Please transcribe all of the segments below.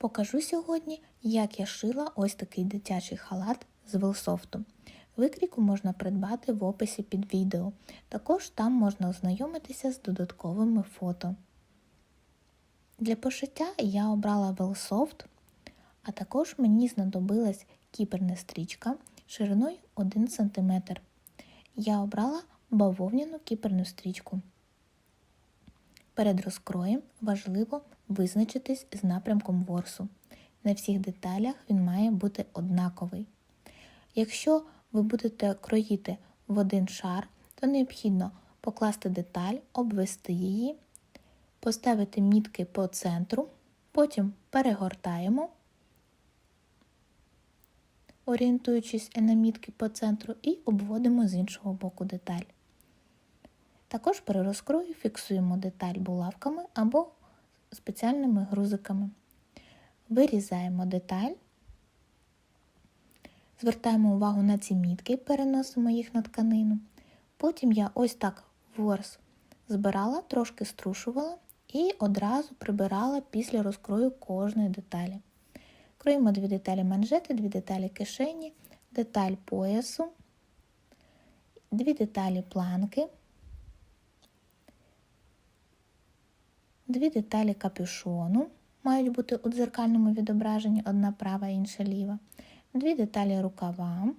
Покажу сьогодні, як я шила ось такий дитячий халат з велсофту. Викрійку можна придбати в описі під відео. Також там можна ознайомитися з додатковими фото. Для пошиття я обрала велсофт, а також мені знадобилась кіперна стрічка шириною 1 см. Я обрала бавовняну кіперну стрічку. Перед розкроєм важливо визначитись з напрямком ворсу. На всіх деталях він має бути однаковий. Якщо ви будете кроїти в один шар, то необхідно покласти деталь, обвести її, поставити мітки по центру, потім перегортаємо, орієнтуючись на мітки по центру, і обводимо з іншого боку деталь. Також при розкрою фіксуємо деталь булавками або спеціальними грузиками. Вирізаємо деталь, звертаємо увагу на ці мітки, переносимо їх на тканину. Потім я ось так ворс збирала, трошки струшувала і одразу прибирала після розкрою кожної деталі. Кроїмо дві деталі манжети, дві деталі кишені, деталь поясу, дві деталі планки. Дві деталі капюшону мають бути у дзеркальному відображенні, одна права, інша ліва. Дві деталі рукава,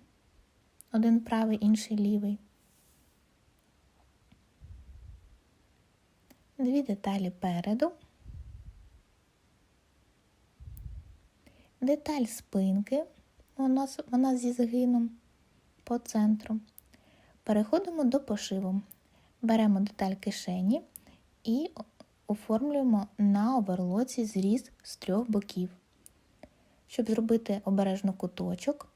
один правий, інший лівий. Дві деталі переду. Деталь спинки, вона, вона зі згином по центру. Переходимо до пошиву. Беремо деталь кишені і оформлюємо на оверлоці зріз з трьох боків. Щоб зробити обережно куточок,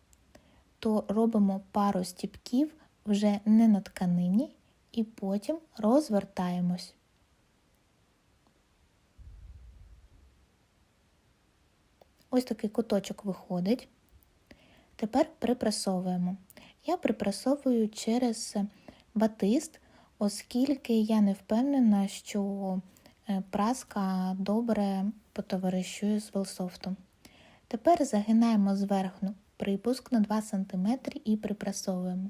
то робимо пару стіпків вже не на тканині і потім розвертаємось. Ось такий куточок виходить. Тепер припресовуємо. Я припресовую через батист, оскільки я не впевнена, що праска добре потоваришує з велсофтом. Тепер загинаємо зверхну припуск на 2 см і припрасовуємо.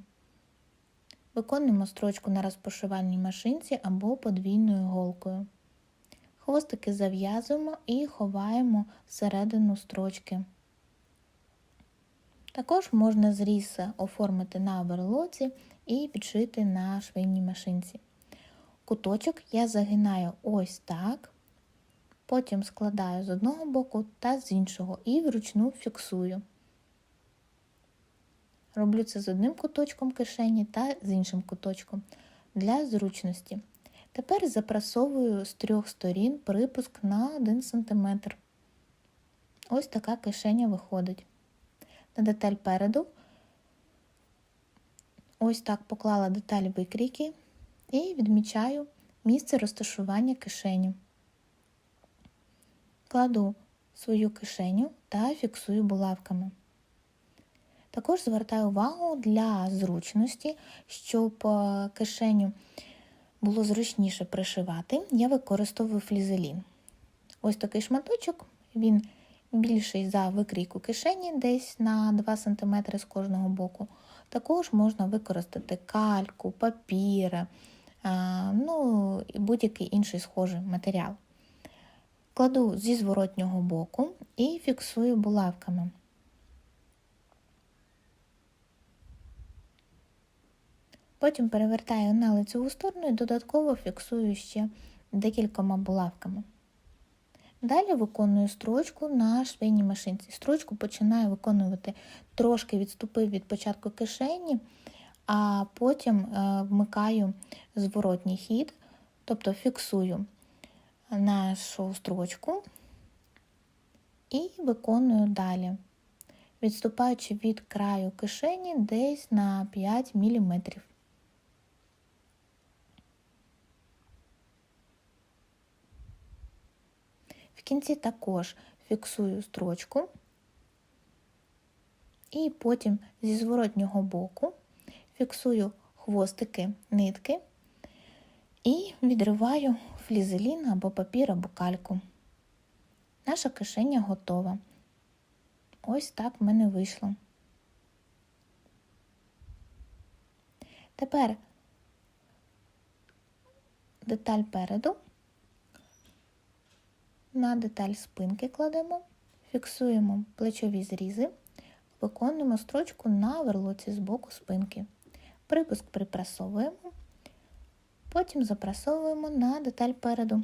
Виконуємо строчку на розпошивальній машинці або подвійною голкою. Хвостики зав'язуємо і ховаємо всередину строчки. Також можна зріз оформити на оверлоці і підшити на швейній машинці. Куточок я загинаю ось так, потім складаю з одного боку та з іншого і вручну фіксую. Роблю це з одним куточком кишені та з іншим куточком для зручності. Тепер запрасовую з трьох сторін припуск на 1 см. Ось така кишеня виходить. На деталь переду ось так поклала деталь викрійки і відмічаю місце розташування кишені. Кладу свою кишеню та фіксую булавками. Також звертаю увагу для зручності, щоб е, кишеню було зручніше пришивати, я використовую флізелін. Ось такий шматочок, він більший за викрійку кишені, десь на 2 см з кожного боку. Також можна використати кальку, папір, ну і будь-який інший схожий матеріал. Кладу зі зворотнього боку і фіксую булавками. Потім перевертаю на лицеву сторону і додатково фіксую ще декількома булавками. Далі виконую строчку на швейній машинці. Строчку починаю виконувати трошки відступив від початку кишені, а потім е, вмикаю зворотній хід, тобто фіксую нашу строчку і виконую далі, відступаючи від краю кишені десь на 5 мм. В кінці також фіксую строчку і потім зі зворотнього боку фіксую хвостики нитки і відриваю флізелін або папір або кальку. наша кишеня готова. Ось так в мене вийшло. Тепер деталь переду, на деталь спинки кладемо, фіксуємо плечові зрізи, виконуємо строчку на верлоці з боку спинки. Припуск припрасовуємо, потім запрасовуємо на деталь переду.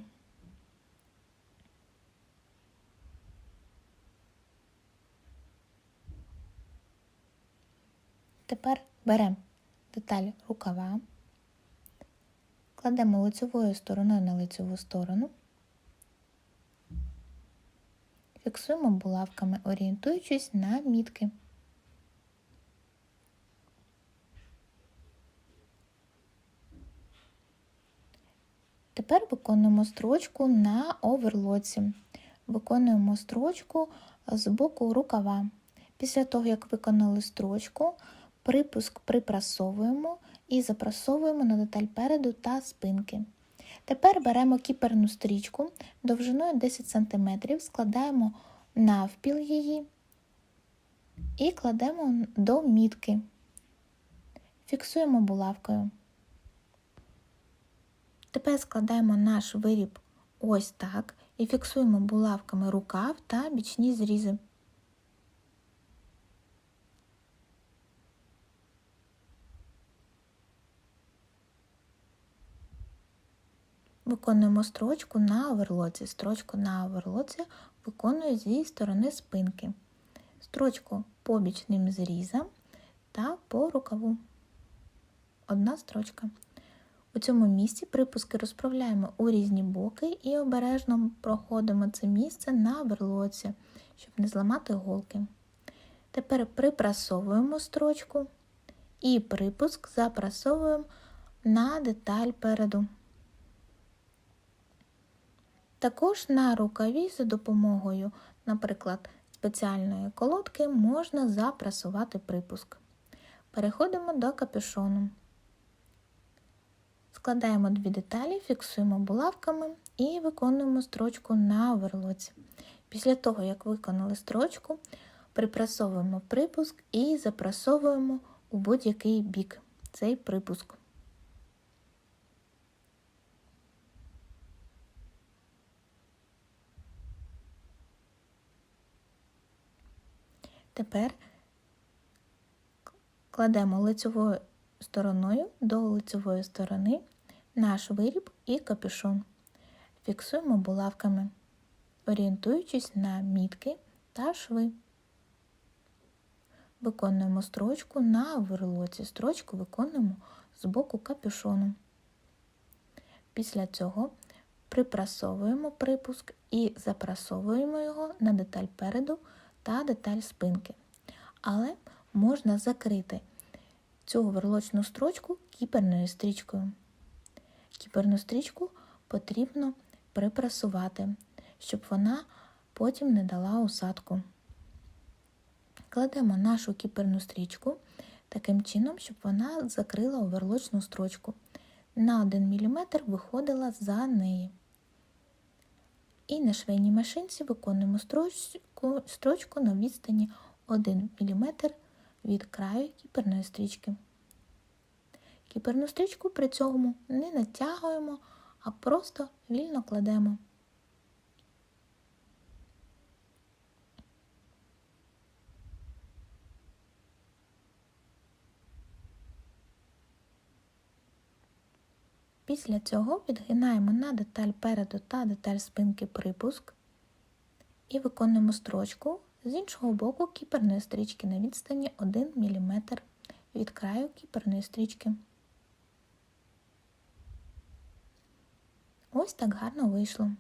Тепер беремо деталь рукава, кладемо лицевою стороною на лицеву сторону, фіксуємо булавками, орієнтуючись на мітки. Тепер виконуємо строчку на оверлоці. Виконуємо строчку з боку рукава. Після того, як виконали строчку, припуск припрасовуємо і запрасовуємо на деталь переду та спинки. Тепер беремо кіперну стрічку довжиною 10 см, складаємо навпіл її і кладемо до мітки. Фіксуємо булавкою. Тепер складаємо наш виріб ось так і фіксуємо булавками рукав та бічні зрізи. Виконуємо строчку на оверлоці. Строчку на оверлоці виконую зі сторони спинки. Строчку по бічним зрізам та по рукаву. Одна строчка. У цьому місці припуски розправляємо у різні боки і обережно проходимо це місце на верлоці, щоб не зламати голки. Тепер припрасовуємо строчку і припуск запрасовуємо на деталь переду. Також на рукаві за допомогою, наприклад, спеціальної колодки можна запрасувати припуск. Переходимо до капюшону. Складаємо дві деталі, фіксуємо булавками і виконуємо строчку на оверлоці. Після того, як виконали строчку, припрасовуємо припуск і запрасовуємо у будь-який бік цей припуск. Тепер кладемо лицевою стороною до лицевої сторони наш виріб і капюшон. Фіксуємо булавками, орієнтуючись на мітки та шви. Виконуємо строчку на верлоці. Строчку виконуємо з боку капюшону. Після цього припрасовуємо припуск і запрасовуємо його на деталь переду та деталь спинки. Але можна закрити цю верлочну строчку кіперною стрічкою. Кіперну стрічку потрібно припрасувати, щоб вона потім не дала усадку. Кладемо нашу кіперну стрічку таким чином, щоб вона закрила оверлочну строчку. На 1 мм виходила за неї. І на швейній машинці виконуємо строчку на відстані 1 мм від краю кіперної стрічки. Кіперну стрічку при цьому не натягуємо, а просто вільно кладемо. Після цього відгинаємо на деталь переду та деталь спинки припуск і виконуємо строчку з іншого боку кіперної стрічки на відстані 1 мм від краю кіперної стрічки. Ось так гарно вийшло.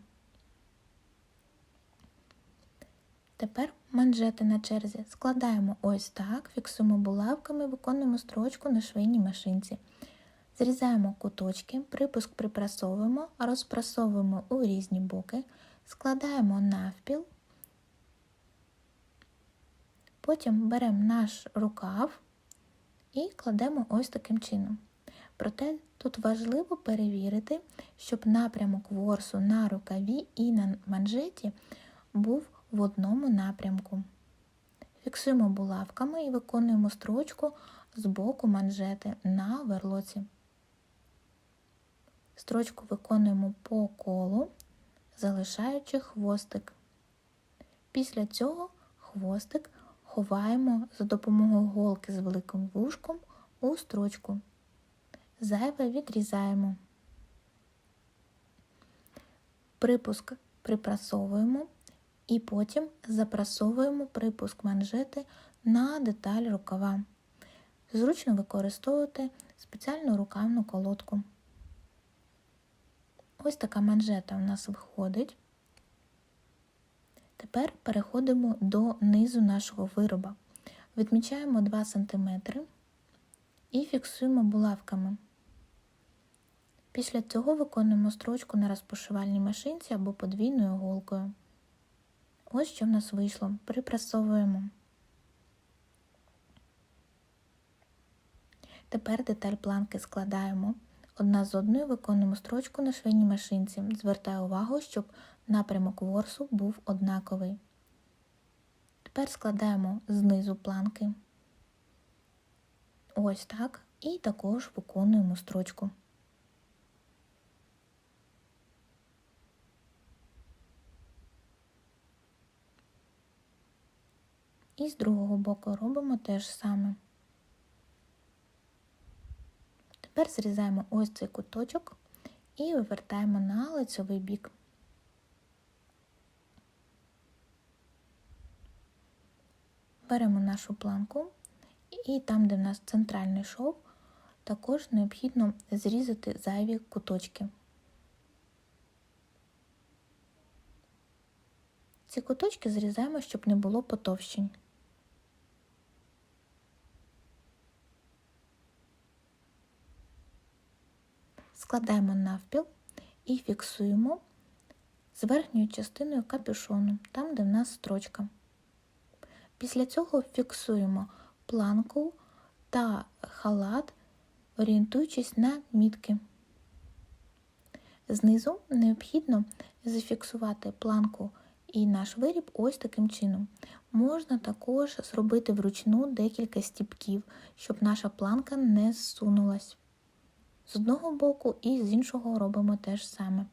Тепер манжети на черзі складаємо ось так, фіксуємо булавками, виконуємо строчку на швейній машинці. Зрізаємо куточки, припуск припрасовуємо, розпрасовуємо у різні боки, складаємо навпіл, потім беремо наш рукав і кладемо ось таким чином. Проте тут важливо перевірити, щоб напрямок ворсу на рукаві і на манжеті був в одному напрямку. Фіксуємо булавками і виконуємо строчку з боку манжети на верлоці. Строчку виконуємо по колу, залишаючи хвостик. Після цього хвостик ховаємо за допомогою голки з великим вушком у строчку. Зайве відрізаємо. Припуск припрасовуємо і потім запрасовуємо припуск манжети на деталь рукава. Зручно використовувати спеціальну рукавну колодку. Ось така манжета у нас виходить. Тепер переходимо до низу нашого вироба. Відмічаємо 2 см і фіксуємо булавками. Після цього виконуємо строчку на розпошивальній машинці або подвійною голкою. Ось що в нас вийшло. Припрасовуємо. Тепер деталь планки складаємо. Одна з одною виконуємо строчку на швейній машинці. Звертаю увагу, щоб напрямок ворсу був однаковий. Тепер складаємо знизу планки. Ось так. І також виконуємо строчку. І з другого боку робимо те ж саме. Тепер зрізаємо ось цей куточок і вивертаємо на лицевий бік. Беремо нашу планку і там, де в нас центральний шов, також необхідно зрізати зайві куточки. Ці куточки зрізаємо, щоб не було потовщень. Складаємо навпіл і фіксуємо з верхньою частиною капюшону, там, де в нас строчка. Після цього фіксуємо планку та халат, орієнтуючись на мітки. Знизу необхідно зафіксувати планку і наш виріб ось таким чином. Можна також зробити вручну декілька стіпків, щоб наша планка не зсунулась. З одного боку і з іншого робимо те ж саме.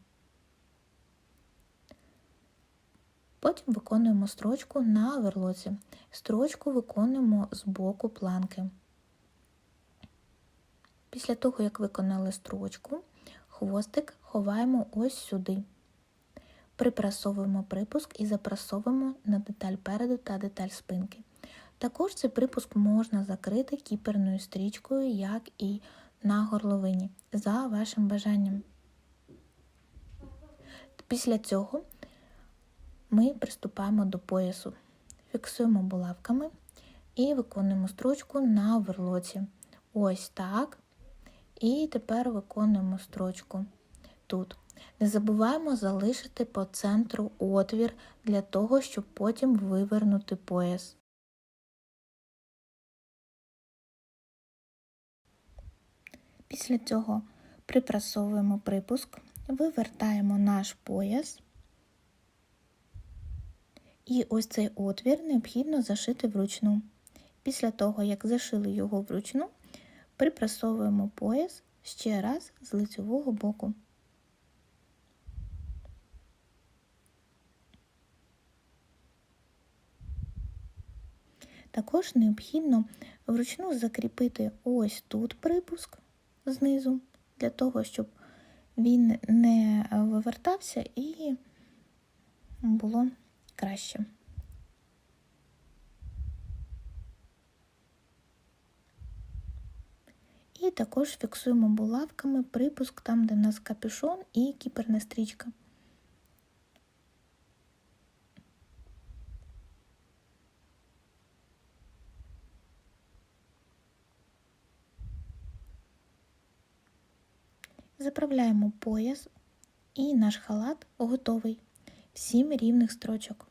Потім виконуємо строчку на верлоці. Строчку виконуємо з боку планки. Після того, як виконали строчку, хвостик ховаємо ось сюди. Припрасовуємо припуск і запрасовуємо на деталь переду та деталь спинки. Також цей припуск можна закрити кіперною стрічкою, як і на горловині, за вашим бажанням. Після цього ми приступаємо до поясу, фіксуємо булавками і виконуємо строчку на оверлоці. Ось так. І тепер виконуємо строчку тут. Не забуваємо залишити по центру отвір для того, щоб потім вивернути пояс. Після цього припрасовуємо припуск, вивертаємо наш пояс. І ось цей отвір необхідно зашити вручну. Після того, як зашили його вручну, припрасовуємо пояс ще раз з лицевого боку. Також необхідно вручну закріпити ось тут припуск знизу, для того, щоб він не вивертався і було краще. І також фіксуємо булавками припуск там, де в нас капюшон і кіперна стрічка. Заправляємо пояс і наш халат готовий. Сім рівних строчок.